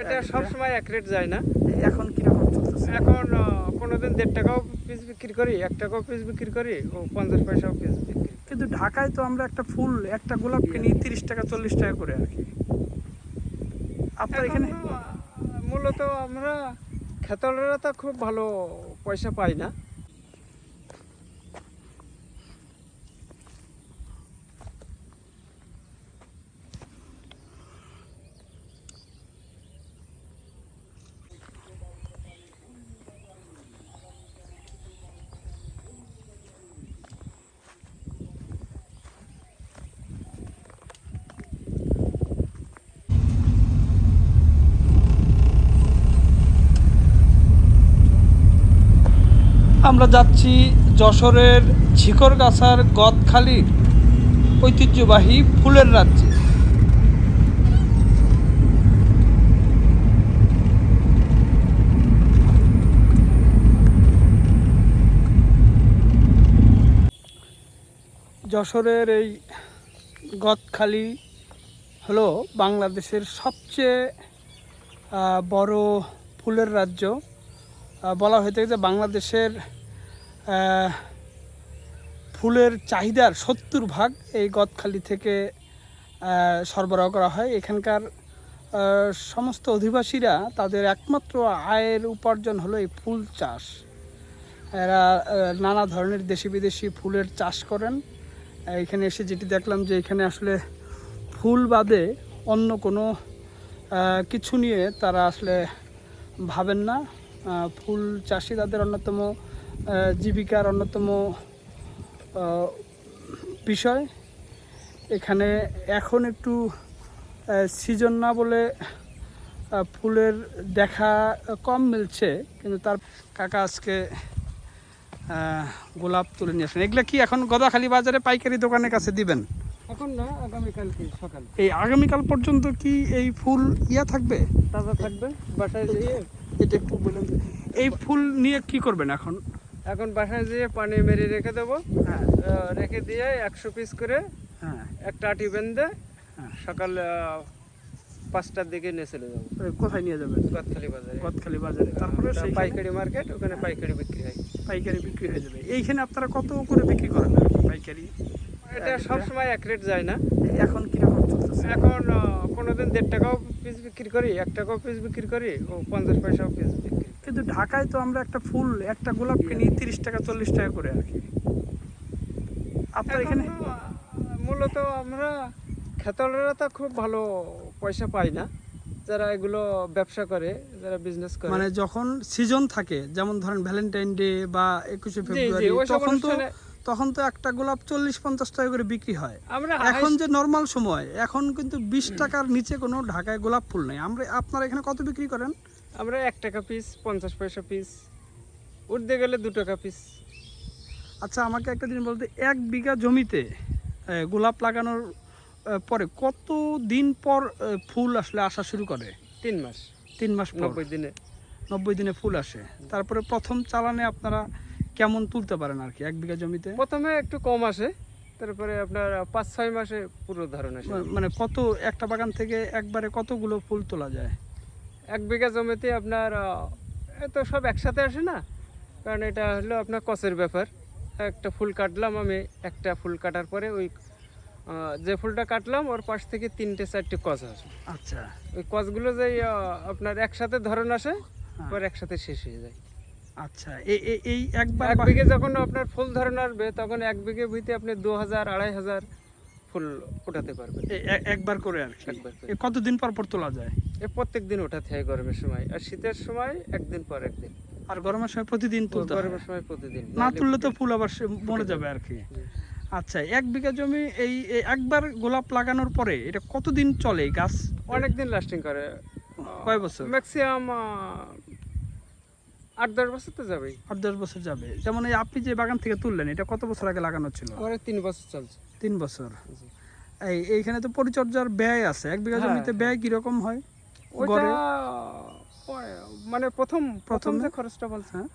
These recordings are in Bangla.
এটা সব সময় এক রেট যায় না। এখন কীরকম চলতেছে? এখন কোনোদিন দেড় টাকাও পিস বিক্রি করি এক টাকাও পিস বিক্রি করি ও পঞ্চাশ পয়সাও পিস বিক্রি কিন্তু ঢাকায় তো আমরা একটা ফুল একটা গোলাপ কিনি তিরিশ টাকা চল্লিশ টাকা করে আর কি আপনার এখানে মূলত আমরা খেতলেরা তো খুব ভালো পয়সা পাই না। আমরা যাচ্ছি যশোরের ঝিকরগাছার গদখালির ঐতিহ্যবাহী ফুলের রাজ্যে। যশোরের এই গদখালি হলো বাংলাদেশের সবচেয়ে বড় ফুলের রাজ্য। বলা হয়ে থাকে যে বাংলাদেশের ফুলের চাহিদার সত্তর ভাগ এই গদখালি থেকে সরবরাহ করা হয়। এখানকার সমস্ত অধিবাসীরা তাদের একমাত্র আয়ের উপার্জন হলো এই ফুল চাষ। এরা নানা ধরনের দেশি বিদেশি ফুলের চাষ করেন। এখানে এসে যেটি দেখলাম যে এখানে আসলে ফুল বাদে অন্য কোনো কিছু নিয়ে তারা আসলে ভাবেন না। ফুল চাষি তাদের অন্যতম জীবিকার অন্যতম বিষয়। এখানে এখন একটু সিজন না বলে ফুলের দেখা কম মিলছে কিন্তু তার কাকা আজকে গোলাপ তুলে নিয়ে আসেন এগুলা কি এখন গদাখালি বাজারে পাইকারি দোকানের কাছে দিবেন? এখন না আগামীকালকে সকাল। এই আগামীকাল পর্যন্ত কি এই ফুল ইয়া থাকবে? তাজা থাকবে বাসায় যেয়ে এটা একটু বলুন এই ফুল নিয়ে কি করবেন এখন? এখন বাসায় যেয়ে পানি মেরে রেখে দেবো। হ্যাঁ। রেখে দিয়ে একশো পিস করে হ্যাঁ। একটা আটি বেঁধে হ্যাঁ। সকাল পাঁচটার দিকে নিয়ে চলে যাব। কোথায় নিয়ে যাবেন? গদখালি বাজারে। গদখালি বাজারে। তারপরে সেই পাইকারি মার্কেট ওখানে পাইকারি বিক্রি হয়। পাইকারি বিক্রি হয়ে যাবে। এইখানে আপনারা কত করে বিক্রি করেন পাইকারি? এটা সব সময় এক রেট যায় না। এখন কীরকম চলতেছে? এখন কোনোদিন দেড় টাকাও বিক্রি করি এক টাকাও পিস বিক্রি করি ও পঞ্চাশ পয়সাও পিস বিক্রি কিন্তু ঢাকায় তো আমরা একটা ফুল একটা গোলাপ কিনি তিরিশ টাকা চল্লিশ টাকা করে আর কি। আপনার এখানে মূলত আমরা খেতলরা তো খুব ভালো পয়সা পাই না। যারা এগুলো ব্যবসা করে যারা বিজনেস করে। মানে যখন সিজন থাকে যেমন ধরেন ভ্যালেন্টাইন ডে বা একুশে ফেব্রুয়ারি তখন তো তখন তো একটা গোলাপ চল্লিশ পঞ্চাশ টাকা করে বিক্রি হয়। আমরা এখন যে নর্মাল সময় এখন কিন্তু বিশ টাকার নিচে কোনো ঢাকায় গোলাপ ফুল নেই। আমরা আপনারা এখানে কত বিক্রি করেন? আমরা এক টাকা পিস পঞ্চাশ পয়সা পিস উঠতে গেলে দু টাকা পিস আচ্ছা আমাকে একটা দিন বলতে এক বিঘা জমিতে গোলাপ লাগানোর পরে কত দিন পর ফুল আসলে আসা শুরু করে? তিন মাস। তিন মাস নব্বই দিনে। নব্বই দিনে ফুল আসে। তারপরে প্রথম চালানে আপনারা কেমন তুলতে পারেন আর কি? এক বিঘা জমিতে? প্রথমে একটু কম আসে তারপরে আপনার পাঁচ ছয় মাসে পুরো ধারণ আসে। মানে কত একটা বাগান থেকে একবারে কতগুলো ফুল তোলা যায়? এক বিঘা জমিতে আপনার আহ, এ তো সব একসাথে আসে না? কারণ এটা হলো আপনার কচের ব্যাপার। একটা ফুল কাটলাম আমি একটা ফুল কাটার পরে ওই যে ফুলটা কাটলাম ওর পাশ থেকে তিনটে চারটে কচ আসে। আচ্ছা। ওই কচগুলো যে আপনার একসাথে ধরন আসে হ্যাঁ। পর একসাথে শেষ হয়ে যায়। আচ্ছা এই একবার এক বিঘে যখন আপনার ফুল ধরন আসবে তখন এক বিঘে ভুইতে আপনি দু হাজার আড়াই হাজার ফুল ওঠাতে পারবেন। একবার করে আর কি কতদিন পর পর তোলা যায়? এ প্রত্যেক দিন ওঠাতে হয় গরমের সময়। আর শীতের সময় একদিন পর একদিন। আর গরমের সময় প্রতিদিন তুলতে গরমের সময় প্রতিদিন। না তুললে তো ফুল আবার মরে যাবে আর কি। আচ্ছা এক বিঘা জমি এই একবার গোলাপ লাগানোর পরে এটা কতদিন চলে গাছ? অনেকদিন লাস্টিং করে। কয় বছর? ম্যাক্সিমাম আট দশ বছর তো যাবেই। আট দশ বছর যাবে। যেমন এই আপনি যে বাগান থেকে তুললেন এটা কত বছর আগে লাগানো ছিল? আমার তিন বছর চলছে। তিন বছর। এই এইখানে তো পরিচর্যার ব্যয় আছে। এক বিঘা হ্যাঁ। জমিতে ব্যয় কীরকম হয়? ওইটা গড়ে? মানে প্রথম প্রথম যে খরচটা বলছে হ্যাঁ।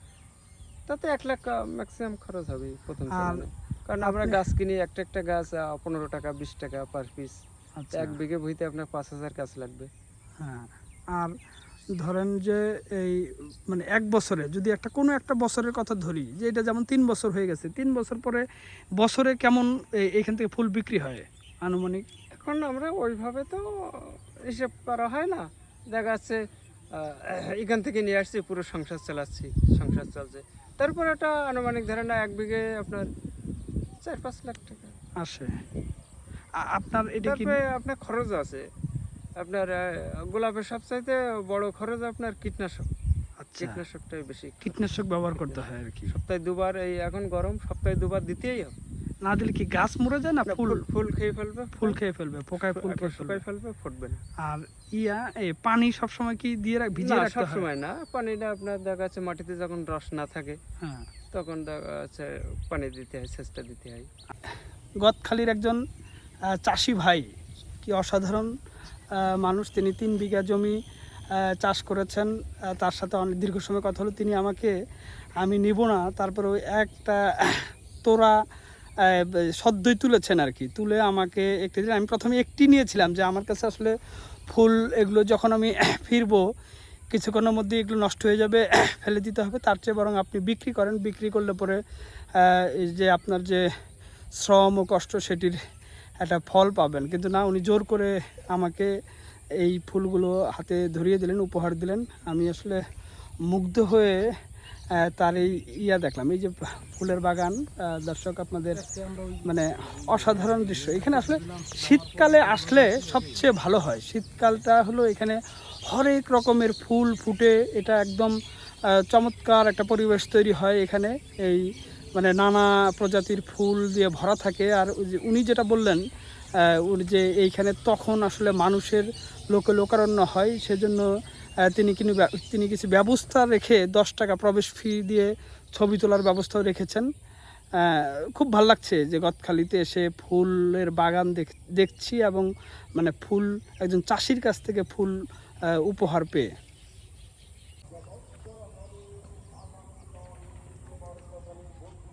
তাতে এক লাখ ম্যাক্সিমাম খরচ হবে প্রথম কারণ আমরা গাছ কিনি একটা একটা গাছ পনেরো টাকা বিশ টাকা পার পিস আচ্ছা। এক বিঘে ভুইতে আপনার পাঁচ হাজার গাছ লাগবে। হ্যাঁ। আর ধরেন যে এই মানে এক বছরে যদি একটা কোনো একটা বছরের কথা ধরি যে এটা যেমন তিন বছর হয়ে গেছে তিন বছর পরে বছরে কেমন এই- এইখান থেকে ফুল বিক্রি হয় আনুমানিক? এখন আমরা ওইভাবে তো হিসেব করা হয় না। দেখা যাচ্ছে এখান থেকে নিয়ে আসছি পুরো সংসার চালাচ্ছি সংসার চলছে। তারপর একটা আনুমানিক ধরে না এক বিঘে আপনার চার পাঁচ লাখ টাকা। আসে। আপনার এটা আপনার খরচ আছে। আপনার গোলাপের সবচাইতে বড় খরচ আপনার কীটনাশক। আচ্ছা। কীটনাশকটাই বেশি কীটনাশক ব্যবহার করতে হয় আর কি। সপ্তাহে দুবার এই এখন গরম সপ্তাহে দুবার দিতেই হবে। না দিলে কি গাছ মরে যায় না ফুল? ফুল খেয়ে ফেলবে। ফুল খেয়ে ফেলবে পোকায় ফুল ফেলবে। ফুটবে না। আর ইয়া এই পানি সবসময় কি দিয়ে রাখ ভিজিয়ে রাখতে সব সময় না। পানিটা আপনার দেখা যাচ্ছে মাটিতে যখন রস না থাকে হ্যাঁ। তখন দেখা যাচ্ছে পানি দিতে হয় সেচটা দিতে হয়। গদখালির একজন চাষি ভাই কি অসাধারণ মানুষ, তিনি তিন বিঘা জমি চাষ করেছেন। তার সাথে অনেক দীর্ঘ সময় কথা হলো। তিনি আমাকে, আমি নিব না। তারপরে ওই একটা তোরা সদ্যই তুলেছেন আর কি তুলে আমাকে একটি দিন, আমি প্রথমে একটি নিয়েছিলাম যে আমার কাছে আসলে ফুল এগুলো যখন আমি ফিরবো, কিছুক্ষণের মধ্যে এগুলো নষ্ট হয়ে যাবে, ফেলে দিতে হবে। তার চেয়ে বরং আপনি বিক্রি করেন। বিক্রি করলে পরে যে আপনার যে শ্রম ও কষ্ট, সেটির একটা ফল পাবেন। কিন্তু না, উনি জোর করে আমাকে এই ফুলগুলো হাতে ধরিয়ে দিলেন, উপহার দিলেন। আমি আসলে মুগ্ধ হয়ে তার এই ইয়া দেখলাম। এই যে ফুলের বাগান দর্শক আপনাদের মানে অসাধারণ দৃশ্য। এখানে আসলে শীতকালে আসলে সবচেয়ে ভালো হয়। শীতকালটা হলো এখানে হরেক রকমের ফুল ফুটে, এটা একদম চমৎকার একটা পরিবেশ তৈরি হয় এখানে। এই মানে নানা প্রজাতির ফুল দিয়ে ভরা থাকে। আর উনি যেটা বললেন উনি যে এইখানে তখন আসলে মানুষের লোকে লোকারণ্য হয়, সেজন্য তিনি কিন্তু তিনি কিছু ব্যবস্থা রেখে দশ টাকা প্রবেশ ফি দিয়ে ছবি তোলার ব্যবস্থাও রেখেছেন। খুব ভালো লাগছে যে গতখালিতে এসে ফুলের বাগান দেখ- দেখছি এবং মানে ফুল, একজন চাষির কাছ থেকে ফুল উপহার পেয়ে।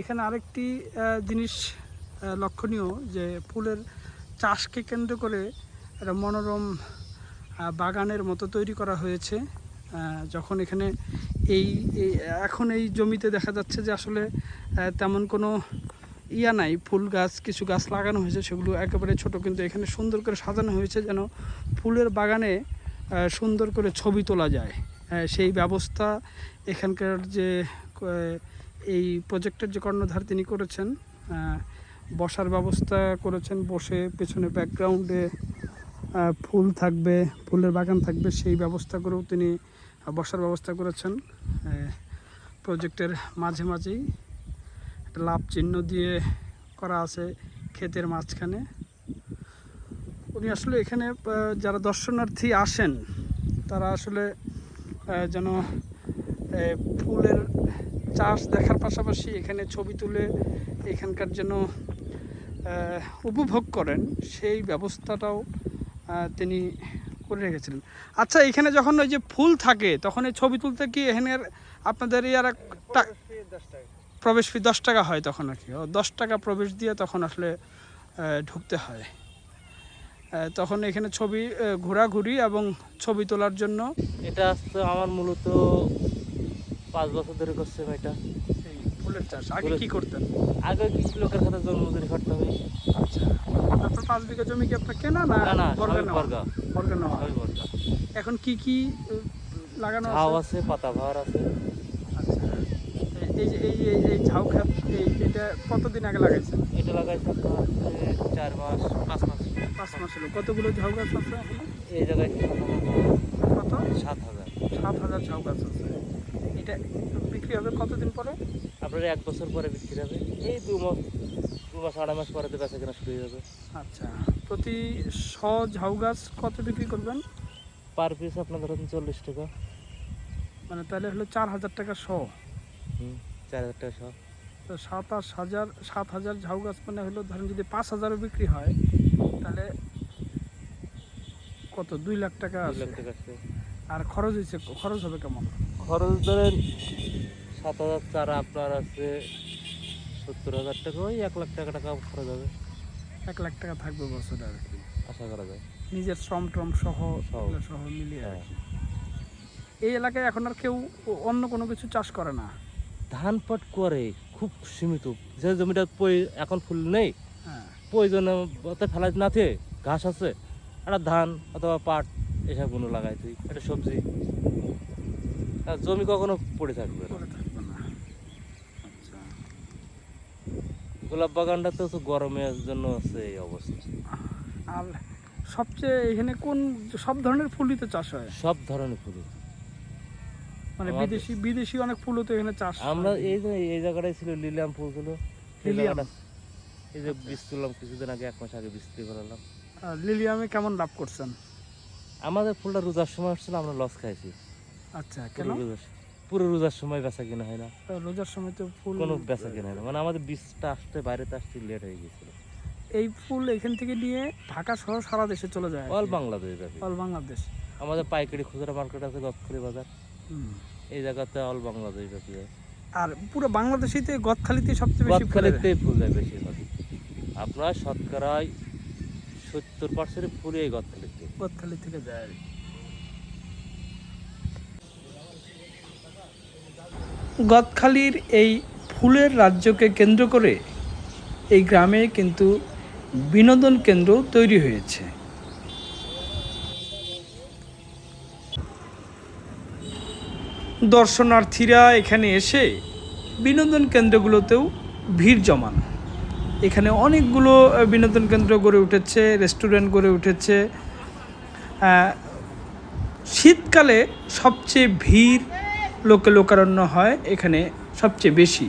এখানে আরেকটি জিনিস লক্ষণীয় যে ফুলের চাষকে কেন্দ্র করে একটা মনোরম বাগানের মতো তৈরি করা হয়েছে। যখন এখানে এই এখন এই জমিতে দেখা যাচ্ছে যে আসলে তেমন কোনো ইয়া নাই। ফুল গাছ, কিছু গাছ লাগানো হয়েছে, সেগুলো একেবারে ছোট, কিন্তু এখানে সুন্দর করে সাজানো হয়েছে যেন ফুলের বাগানে সুন্দর করে ছবি তোলা যায়। সেই ব্যবস্থা এখানকার যে এই প্রজেক্টের যে কর্ণধার তিনি করেছেন বসার ব্যবস্থা করেছেন, বসে পেছনে ব্যাকগ্রাউন্ডে ফুল থাকবে, ফুলের বাগান থাকবে, সেই ব্যবস্থা করেও তিনি বসার ব্যবস্থা করেছেন। প্রজেক্টের মাঝে মাঝেই একটা লাভ চিহ্ন দিয়ে করা আছে ক্ষেতের মাঝখানে। উনি আসলে এখানে যারা দর্শনার্থী আসেন, তারা আসলে যেন ফুলের চাষ দেখার পাশাপাশি এখানে ছবি তুলে এখানকার যেন উপভোগ করেন, সেই ব্যবস্থাটাও তিনি করে রেখেছিলেন। আচ্ছা এখানে যখন ওই যে ফুল থাকে, তখন এই ছবি তুলতে কি এখানের আপনাদের ইয়ার একটা প্রবেশ ফি দশ টাকা হয় তখন আর কি দশ টাকা প্রবেশ দিয়ে তখন আসলে ঢুকতে হয়। তখন এখানে ছবি ঘোরাঘুরি এবং ছবি তোলার জন্য এটা আমার মূলত পাঁচ বছর ধরে করছে ভাইটা। ফুলের চাষ আগে কি করতেন? আগে কিছু লোকের সাথে জন্মদিন করতাম আমি আচ্ছা আপনার পাঁচ বিঘা জমি কি আপনার কেনা না না বর্গা বর্গা। এখন কি কি লাগানো ঝাউ আছে? আছে আছে। আচ্ছা এই- যে এই এই ঝাউ খাত এই এটা কতদিন আগে লাগাইছেন? এটা লাগাইছে আপনার চার মাস পাঁচ মাস। পাঁচ মাস হলো। কতগুলো ঝাউ গাছ আছে এখনও? এই জায়গায় কত? সাত হাজার। সাত হাজার ঝাউ গাছ আছে। এটা বিক্রি হবে কতদিন পরে? আপনার এক বছর পরে বিক্রি হবে। এই দু মাস দু মাস আড়াই মাস পরে তো বেচা কেনা শুরু হয়ে যাবে। আচ্ছা প্রতি শ ঝাউ গাছ কত বিক্রি করবেন? পার পিস আপনার ধরুন চল্লিশ টাকা। মানে তাহলে হলো চার হাজার টাকা শ। হুম চার হাজার টাকা সব তো সাত আট হাজার সাত হাজার ঝাউ গাছ মানে হলো ধরেন যদি পাঁচ হাজারও বিক্রি হয় তাহলে কত? দুই লাখ টাকা লাখ টাকা আর খরচ হয়েছে খরচ হবে কেমন? খরচ ধরেন সাত হাজার চারা আপনার আছে সত্তর হাজার টাকা ওই এক লাখ টাকা টাকা খরচ হবে। এক লাখ টাকা থাকবে বছর আর কি। আশা করা যায়। নিজের শ্রম ট্রম সহ সহ। মিলিয়ে আর হ্যাঁ। কি। এই এলাকায় এখন আর কেউ অন্য কোনো কিছু চাষ করে না? ধান পাট করে খুব সীমিত। যে জমিটা এখন ফুল নেই হ্যাঁ। প্রয়োজনে ফেলা না থেকে ঘাস আছে একটা ধান অথবা পাট এসব কোনো লাগাই তুই একটা সবজি। জমি কখনো পড়ে থাকবে না। আচ্ছা। গোলাপ বাগানটা তো গরমের জন্য আছে এই অবস্থা। আর সবচেয়ে এখানে কোন সব ধরনের ফুলই তো চাষ হয়? সব ধরনের ফুল। মানে বিদেশি বিদেশি অনেক ফুলও তো এখানে চাষ হয়। আমরা এই যে এই জায়গাটায় ছিল লিলিয়াম ফুল ছিল। লিলিয়াম? এই যে বীজ তুললাম কিছুদিন আগে এক মাস আগে বিস্ত্রি করালাম আর লিলিয়ামে কেমন লাভ করছেন? আমাদের ফুলটা রোজার সময় আসছিল আমরা লস খাইছি। আচ্ছা কেন? পুরো রোজার সময় বেচা কিনা হয় না। রোজার সময় তো ফুল কোনো বেচা কিনা হয় না। মানে আমাদের বীজটা আসতে বাইরেতে আসতে লেট হয়ে গেছিল এই ফুল এখান থেকে নিয়ে ঢাকা সারা দেশে চলে যায় অল বাংলাদেশ অল বাংলাদেশ। আমাদের পাইকারি খুচরা মার্কেট আছে গতখালি বাজার। এই জায়গাতে অল বাংলাদেশ ব্যাপী আর পুরো বাংলাদেশেতে গদখালিতে সবচেয়ে বেশি ফুলের ফুল যায় বেশিরভাগ। আপনার শতকরায় সত্তর পার্সেন্ট ফুল গতখালিতে গদখালি থেকে যায় আর কি। গদখালির এই ফুলের রাজ্যকে কেন্দ্র করে এই গ্রামে কিন্তু বিনোদন কেন্দ্র তৈরি হয়েছে। দর্শনার্থীরা এখানে এসে বিনোদন কেন্দ্রগুলোতেও ভিড় জমান। এখানে অনেকগুলো বিনোদন কেন্দ্র গড়ে উঠেছে, রেস্টুরেন্ট গড়ে উঠেছে। শীতকালে সবচেয়ে ভিড় লোকে লোকারণ্য হয় এখানে সবচেয়ে বেশি।